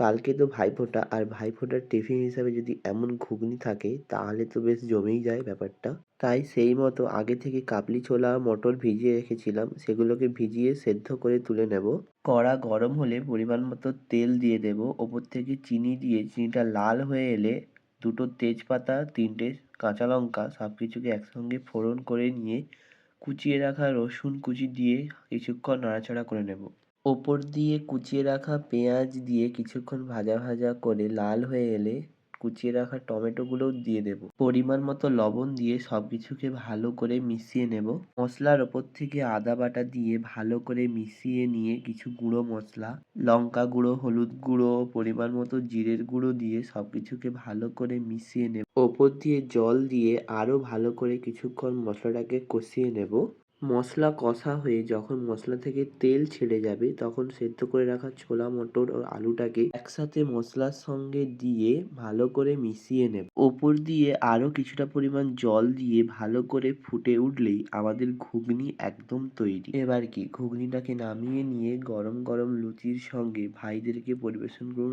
কালকে তো ভাইফোঁটা, আর ভাইফোঁটার টিফিন হিসাবে যদি এমন ঘুগনি থাকে, তাহলে তো বেশ জমেই যায় ব্যাপারটা। তাই সেই মতো আগে থেকে কাবলি ছোলা মটর ভিজিয়ে রেখেছিলাম, সেগুলোকে ভিজিয়ে সেদ্ধ করে তুলে নেব। কড়া গরম হলে পরিমাণ মতো তেল দিয়ে দেব। ওপর থেকে চিনি দিয়ে, চিনিটা লাল হয়ে এলে দুটো তেজপাতা, তিনটে কাঁচা লঙ্কা সব কিছুকে একসঙ্গে ফোড়ন করে নিয়ে কুচিয়ে রাখা রসুন কুচি দিয়ে কিছুক্ষণ নাড়াচাড়া করে নেব। ওপর দিয়ে কুচিয়ে রাখা পেঁয়াজ দিয়ে কিছুক্ষণ ভাজা ভাজা করে লাল হয়ে এলে কুচিয়ে রাখা টমেটোগুলোও দিয়ে দেব। পরিমাণ মতো লবণ দিয়ে সব কিছুকে ভালো করে মিশিয়ে নেব। মশলার ওপর থেকে আদা বাটা দিয়ে ভালো করে মিশিয়ে নিয়ে কিছু গুঁড়ো মশলা, লঙ্কা গুঁড়ো, হলুদ গুঁড়ো, পরিমাণ মতো জিরের গুঁড়ো দিয়ে সব কিছুকে ভালো করে মিশিয়ে নেব। ওপর দিয়ে জল দিয়ে আরও ভালো করে কিছুক্ষণ মশলাটাকে কষিয়ে নেব। মশলা কষা হয়ে যখন মশলা থেকে তেল ছেড়ে যাবে, তখন সেদ্ধ করে রাখা ছোলা মটর ও আলুটাকে একসাথে মশলার সঙ্গে দিয়ে ভালো করে মিশিয়ে নেব। ওপর দিয়ে আরও কিছুটা পরিমাণ জল দিয়ে ভালো করে ফুটে উঠলেই আমাদের ঘুগনি একদম তৈরি। এবার কি, ঘুগনিটাকে নামিয়ে নিয়ে গরম গরম লুচির সঙ্গে ভাইদেরকে পরিবেশন করুন।